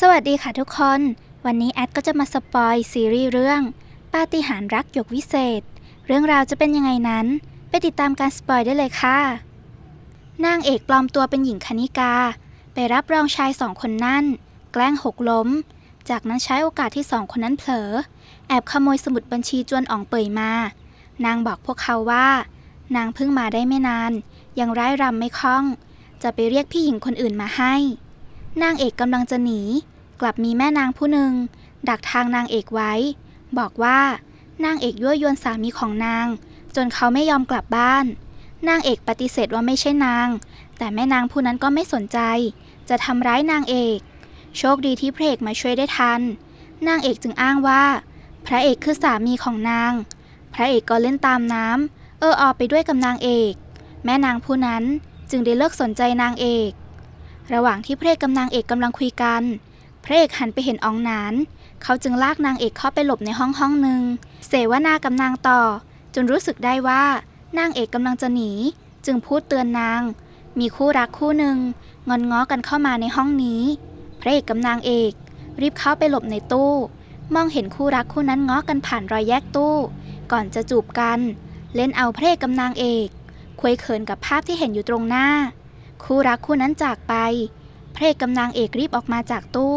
สวัสดีค่ะทุกคน วันนี้แอดก็จะมาสปอยซีรีส์เรื่อง ปาฏิหาริย์รักหยกวิเศษ เรื่องราวจะเป็นยังไงนั้น ไปติดตามการสปอยได้เลยค่ะ นางเอกปลอมตัวเป็นหญิงคณิกา ไปรับรองชายสองคนนั่น แกล้งหกล้ม จากนั้นใช้โอกาสที่สองคนนั้นเผลอ แอบขโมยสมุดบัญชีจวนอ่องเป่ยมา นางบอกพวกเขาว่า นางเพิ่งมาได้ไม่นาน ยังร้ายรำไม่คล่อง จะไปเรียกพี่หญิงคนอื่นมาให้ นางเอกกำลังจะหนี กลับมีแม่นางผู้หนึ่ง ดักทางนางเอกไว้ บอกว่า นางเอกยั่วยวนสามีของนาง จนเขาไม่ยอมกลับบ้าน นางเอกปฏิเสธว่าไม่ใช่นาง แต่แม่นางผู้นั้นก็ไม่สนใจ จะทำร้ายนางเอก โชคดีที่พระเอกมาช่วยได้ทัน นางเอกจึงอ้างว่า พระเอกคือสามีของนาง พระเอกก็เล่นตามน้ำเออออไปด้วยกับนางเอก แม่นางผู้นั้นจึงได้เลิกสนใจนางเอก ระหว่างที่พระเอกกับนางเอกกำลังคุยกัน พระเอกหันไปเห็นอองหนาน เขาจึงลากนางเอกเข้าไปหลบในห้องห้องหนึ่ง เสวนากับนางต่อ จนรู้สึกได้ว่านางเอกกำลังจะหนี จึงพูดเตือนนาง มีคู่รักคู่หนึ่งงอนง้อกันเข้ามาในห้องนี้ พระเอกกับนางเอก รีบเข้าไปหลบในตู้ มองเห็นคู่รักคู่นั้นง้อกันผ่านรอยแยกตู้ ก่อนจะจูบกัน เล่นเอาพระเอกกับนางเอก ควยเขินกับภาพที่เห็นอยู่ตรงหน้า คู่รักคู่นั้นจากไป พระเอกกับนางเอกรีบออกมาจากตู้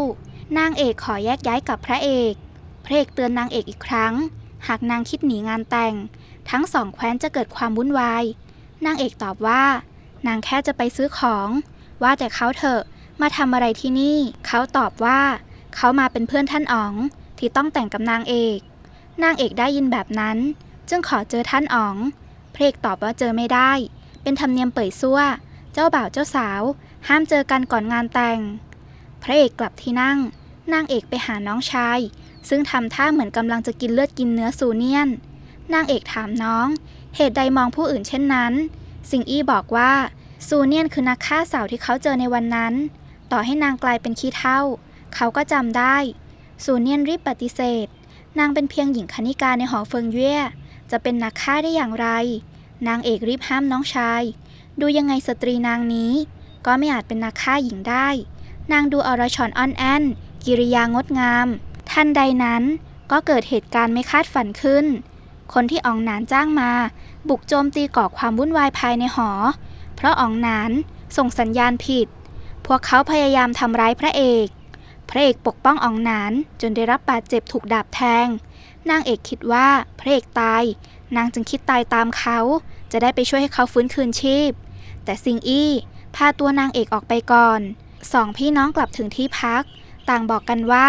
นางเอกขอแยกย้ายกับพระเอกพระเอกเตือนนางเอกอีกครั้ง หากนางคิดหนีงานแต่ง ทั้งสองแคว้นจะเกิดความวุ่นวาย นางเอกตอบว่า นางแค่จะไปซื้อของ ว่าแต่เขาเถอะมาทำอะไรที่นี่ เขาตอบว่า เขามาเป็นเพื่อนท่านอ๋องที่ต้องแต่งกับนางเอก นางเอกได้ยินแบบนั้น จึงขอเจอท่านอ๋อง พระเอกตอบว่าเจอไม่ได้ เป็นธรรมเนียมเป่ยซั่ว เจ้าบ่าวเจ้าสาว ห้ามเจอกันก่อนงานแต่ง พระเอกกลับที่นั่ง นางเอกไปหาน้องชาย ซึ่งทำท่าเหมือนกำลังจะกินเลือดกินเนื้อซูเนียน นางเอกถามน้อง เหตุใดมองผู้อื่นเช่นนั้น สิงอี้บอกว่าซูเนียนคือนักฆ่าสาวที่เขาเจอในวันนั้น ต่อให้นางกลายเป็นขี้เท่า เขาก็จำได้ ซูเนียนรีบปฏิเสธ นางเป็นเพียงหญิงคณิกาในหอเฟิงเย่จะเป็นนักฆ่าได้อย่างไร นางเอกรีบห้ามน้องชาย ดูยังไงสตรีนางนี้ ก็ไม่อาจเป็นนักฆ่าหญิงได้ นางดูอรชรอ่อนแอนกิริยางดงามทันใดนั้นก็เกิดเหตุการณ์ไม่คาดฝันขึ้น คนที่อองหนานจ้างมา บุกโจมตีก่อความวุ่นวายภายในหอ เพราะอองหนานส่งสัญญาณผิด พวกเขาพยายามทำร้ายพระเอก พระเอกปกป้องอองหนานจนได้รับบาดเจ็บถูกดาบแทง นางเอกคิดว่าพระเอกตาย นางจึงคิดตายตามเขา จะได้ไปช่วยให้เขาฟื้นคืนชีพ แต่ซิงอี้พาตัวนางเอกออกไปก่อน สองพี่น้องกลับถึงที่พัก ต่างบอกกันว่า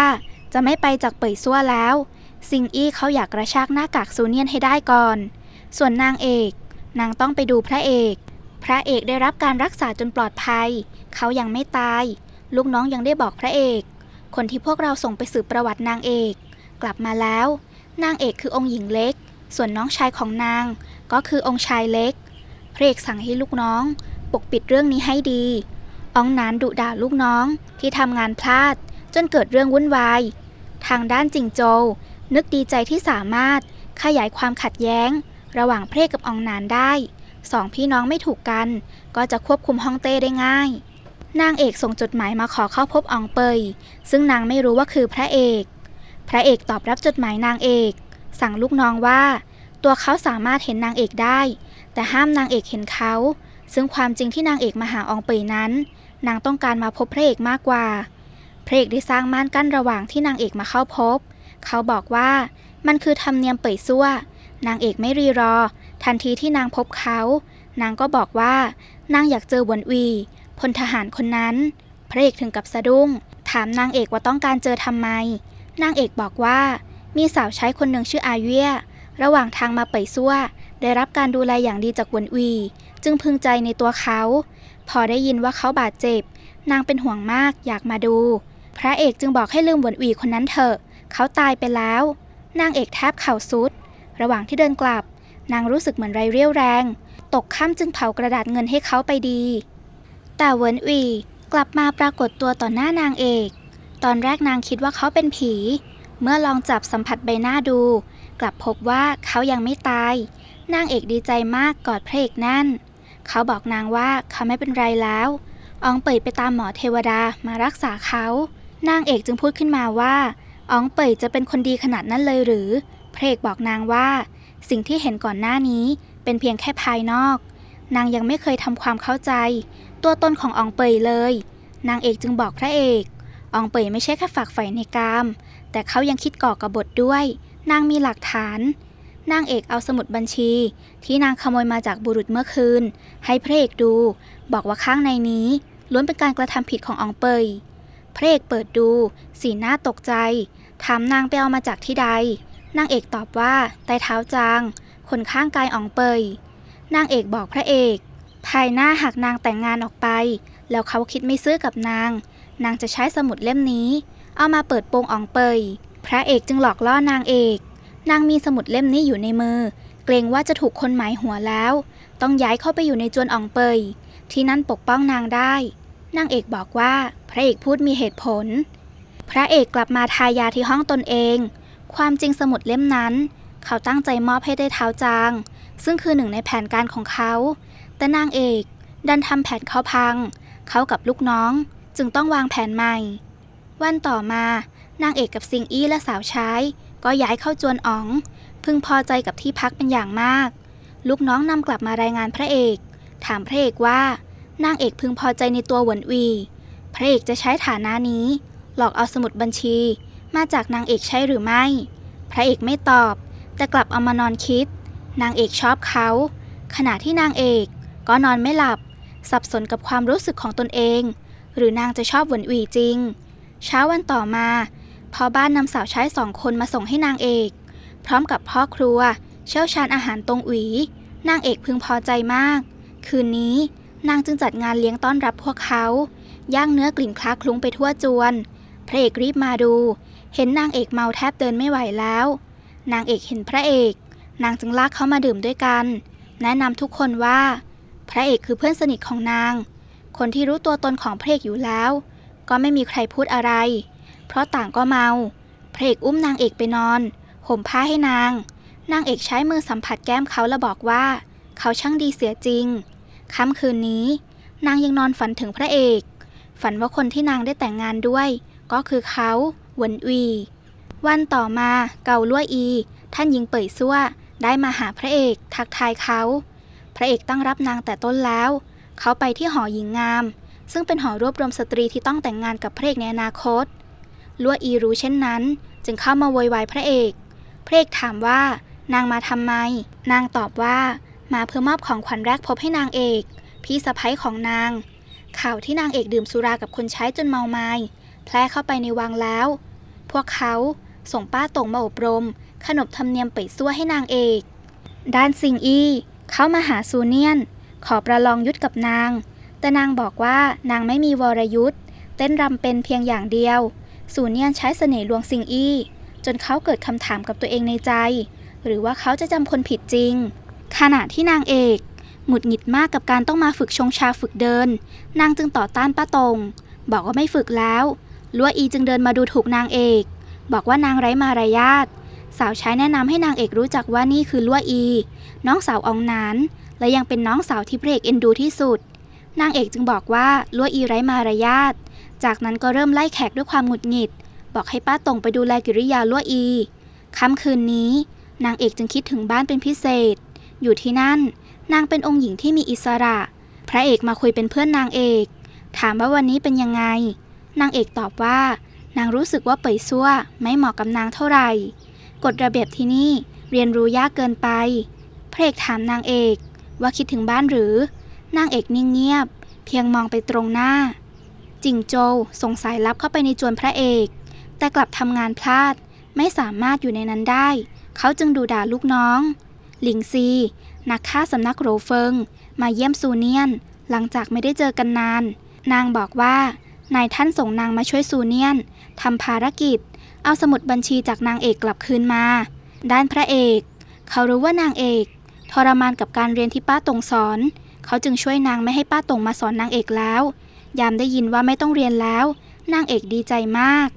จะไม่ไปจากเป่ยซั่วแล้ว ซิงอี้เขาอยากกระชากหน้ากากซูเนียนให้ได้ก่อน ส่วนนางเอก นางต้องไปดูพระเอก พระเอกได้รับการรักษาจนปลอดภัย เขายังไม่ตาย ลูกน้องยังได้บอกพระเอก คนที่พวกเราส่งไปสืบประวัตินางเอก กลับมาแล้ว นางเอกคือองค์หญิงเล็ก ส่วนน้องชายของนางก็คือองค์ชายเล็ก พระเอกสั่งให้ลูกน้อง ปกปิดเรื่องนี้ให้ดีอองนานดุด่าลูกน้องที่ทำงานพลาด จนเกิดเรื่องวุ่นวาย ทางด้านจิงโจวนึกดีใจที่สามารถขยายความขัดแย้ง ระหว่างเพรกับอองนานได้สองพี่น้องไม่ถูกกัน ก็จะควบคุมฮ่องเต้ได้ง่าย นางเอกส่งจดหมายมาขอเข้าพบอองเปย ซึ่งนางไม่รู้ว่าคือพระเอก พระเอกตอบรับจดหมายนางเอก สั่งลูกน้องว่า ตัวเขาสามารถเห็นนางเอกได้ แต่ห้ามนางเอกเห็นเขา ซึ่งความจริงที่นางเอกมาหาอองเปยนั้น นางต้องการมาพบพระเอกมากกว่า พระเอกได้สร้างม่านกั้นระหว่างที่นางเอกมาเข้าพบ เขาบอกว่ามันคือธรรมเนียมเปยซั่วนางเอกไม่รีรอ ทันทีที่นางพบเขา นางก็บอกว่านางอยากเจอวนวีพลทหารคนนั้น พระเอกถึงกับสะดุ้ง ถามนางเอกว่าต้องการเจอทำไม นางเอกบอกว่า มีสาวใช้คนหนึ่งชื่ออาเวีย ระหว่างทางมาเป่ยซั่ว ได้รับการดูแลอย่างดีจากวนวี จึงพึงใจในตัวเขา พอได้ยินว่าเขาบาดเจ็บ นางเป็นห่วงมากอยากมาดู พระเอกจึงบอกให้ลืมวนวีคนนั้นเถอะ เขาตายไปแล้ว นางเอกแทบเข่าซุด ระหว่างที่เดินกลับ นางรู้สึกเหมือนไรเรี่ยวแรง ตกค่ำจึงเผากระดาษเงินให้เขาไปดี แต่เวินอีกลับมาปรากฏตัวต่อหน้านางเอก ตอนแรกนางคิดว่าเขาเป็นผี เมื่อลองจับสัมผัสใบหน้าดู กลับพบว่าเขายังไม่ตาย นางเอกดีใจมากกอดพระเอกแน่น เขาบอกนางว่าเขาไม่เป็นไรแล้ว อองเปิดไปตามหมอเทวดามารักษาเขา นางเอกจึงพูดขึ้นมาว่าอองเป่ยจะเป็นคนดีขนาดนั้นเลยหรือ พระเอกบอกนางว่า สิ่งที่เห็นก่อนหน้านี้เป็นเพียงแค่ภายนอก นางยังไม่เคยทำความเข้าใจ ตัวตนของอองเปยเลย นางเอกจึงบอกพระเอกอองเปยไม่ใช่แค่ฝักใฝ่ในกาม แต่เขายังคิดก่อกระบฏด้วย นางมีหลักฐาน นางเอกเอาสมุดบัญชี ที่นางขโมยมาจากบุรุษเมื่อคืน ให้พระเอกดู บอกว่าข้างในนี้ ล้วนเป็นการกระทำผิดของอองเปยพระเอกเปิดดู สีหน้าตกใจ ถามนางไปเอามาจากที่ใด นางเอกตอบว่าใต้เท้าจาง คนข้างกายอองเปยนางเอกบอกพระเอก ภายหน้าหากนางแต่งงานออกไป แล้วเขาคิดไม่ซื้อกับนาง นางจะใช้สมุดเล่มนี้ เอามาเปิดโปงอองเปย พระเอกจึงหลอกล่อนางเอก นางมีสมุดเล่มนี้อยู่ในมือ เกรงว่าจะถูกคนหมายหัวแล้ว ต้องย้ายเข้าไปอยู่ในจวนอองเปย ที่นั่นปกป้องนางได้ นางเอกบอกว่าพระเอกพูดมีเหตุผล พระเอกกลับมาทายาที่ห้องตนเอง ความจริงสมุดเล่มนั้น เขาตั้งใจมอบให้ได้เท้าจาง ซึ่งคือหนึ่งในแผนการของเขา แต่นางเอกดันทำแผนเขาพัง เขากับลูกน้องจึงต้องวางแผนใหม่ วันต่อมา นางเอกกับซิงอี้และสาวใช้ ก็ย้ายเข้าจวนอ๋อง พึงพอใจกับที่พักเป็นอย่างมาก ลูกน้องนำกลับมารายงานพระเอก ถามพระเอกว่านางเอกพึงพอใจในตัวหวนวี พระเอกจะใช้ฐานะนี้ หลอกเอาสมุดบัญชี มาจากนางเอกใช่หรือไม่ พระเอกไม่ตอบ แต่กลับเอามานอนคิด นางเอกชอบเขา ขณะที่นางเอกก็นอนไม่หลับ สับสนกับความรู้สึกของตนเอง หรือนางจะชอบหวนวีจริง เช้าวันต่อมา พ่อบ้านนำสาวใช้สองคนมาส่งให้นางเอก พร้อมกับพ่อครัว เชี่ยวชาญอาหารตรงหวีนางเอกพึงพอใจมาก คืนนี้นางจึงจัดงานเลี้ยงต้อนรับพวกเขา ย่างเนื้อกลิ่นคล้าคลุ้งไปทั่วจวน พระเอกรีบมาดู เห็นนางเอกเมาแทบเดินไม่ไหวแล้ว นางเอกเห็นพระเอก นางจึงลากเขามาดื่มด้วยกัน แนะนำทุกคนว่า พระเอกคือเพื่อนสนิทของนาง คนที่รู้ตัวตนของพระเอกอยู่แล้ว ก็ไม่มีใครพูดอะไร เพราะต่างก็เมาพระเอกอุ้มนางเอกไปนอน ห่มผ้าให้นาง นางเอกใช้มือสัมผัสแก้มเขาและบอกว่า เขาช่างดีเสียจริง ค่ำคืนนี้ นางยังนอนฝันถึงพระเอก ฝันว่าคนที่นางได้แต่งงานด้วย ก็คือเขาหวนวีวันต่อมาเกาลั่วอี ท่านหญิงเป่ยซั่วได้มาหาพระเอกทักทายเขา พระเอกตั้งรับนางแต่ต้นแล้ว เขาไปที่หอหญิงงาม ซึ่งเป็นหอรวบรวมสตรีที่ต้องแต่งงานกับพระเอกในอนาคต ลัวอีรู้เช่นนั้น จึงเข้ามาโวยวายพระเอก พระเอกถามว่านางมาทำไม นางตอบว่า มาเพื่อมอบของขวัญแรกพบให้นางเอก พี่สะพ้ยของนาง ข่าวที่นางเอกดื่มสุรากับคนใช้จนเมาไมา้แพร่เข้าไปในวังแล้ว พวกเขาส่งป้าตงมาอบรม ขนบธรรมเนียมเปิดซั่วให้นางเอก ด้านซิงอี้เขามาหาซูเนียน ขอประลองยุทธกับนาง แต่นางบอกว่านางไม่มีวรยุทธเต้นรำเป็นเพียงอย่างเดียว ซูเนียนใช้เสน่ห์ลวงซิงอี้ จนเขาเกิดคำถามกับตัวเองในใจ หรือว่าเขาจะจำคนผิดจริง ขณะที่นางเอกหงุดหงิดมากกับการต้องมาฝึกชงชาฝึกเดิน นางจึงต่อต้านป้าตง บอกว่าไม่ฝึกแล้วลัวอีจึงเดินมาดูถูกนางเอก บอกว่านางไร้มารยาทสาวใช้แนะนำให้นางเอกรู้จักว่านี่คือลัวอี น้องสาวอองนานและยังเป็นน้องสาวที่พระเอกเอ็นดูที่สุด นางเอกจึงบอกว่าลัวอีไร้มารยาท จากนั้นก็เริ่มไล่แขกด้วยความหงุดหงิด บอกให้ป้าตงไปดูแลกิริยาลัวอี ค่ำคืนนี้ นางเอกจึงคิดถึงบ้านเป็นพิเศษ อยู่ที่นั่น นางเป็นองค์หญิงที่มีอิสระ พระเอกมาคุยเป็นเพื่อนนางเอก ถามว่าวันนี้เป็นยังไง นางเอกตอบว่า นางรู้สึกว่าเป่ยซั่วไม่เหมาะกับนางเท่าไหร่ กฎระเบียบที่นี่เรียนรู้ยากเกินไป พระเอกถามนางเอกว่าคิดถึงบ้านหรือ นางเอกนิ่งเงียบ เพียงมองไปตรงหน้า จิงโจวส่งสายลับเข้าไปในจวนพระเอก แต่กลับทำงานพลาด ไม่สามารถอยู่ในนั้นได้ เขาจึงดูด่าลูกน้อง หลิงซี นักฆ่าสำนักโรเฟิง มาเยี่ยมซูเนียน หลังจากไม่ได้เจอกันนาน นางบอกว่านายท่านส่งนางมาช่วยซูเนียนทำภารกิจ เอาสมุดบัญชีจากนางเอกกลับคืนมา ด้านพระเอก เขารู้ว่านางเอก ทรมานกับการเรียนที่ป้าตงสอน เขาจึงช่วยนางไม่ให้ป้าตงมาสอนนางเอกแล้ว ยามได้ยินว่าไม่ต้องเรียนแล้ว นางเอกดีใจมาก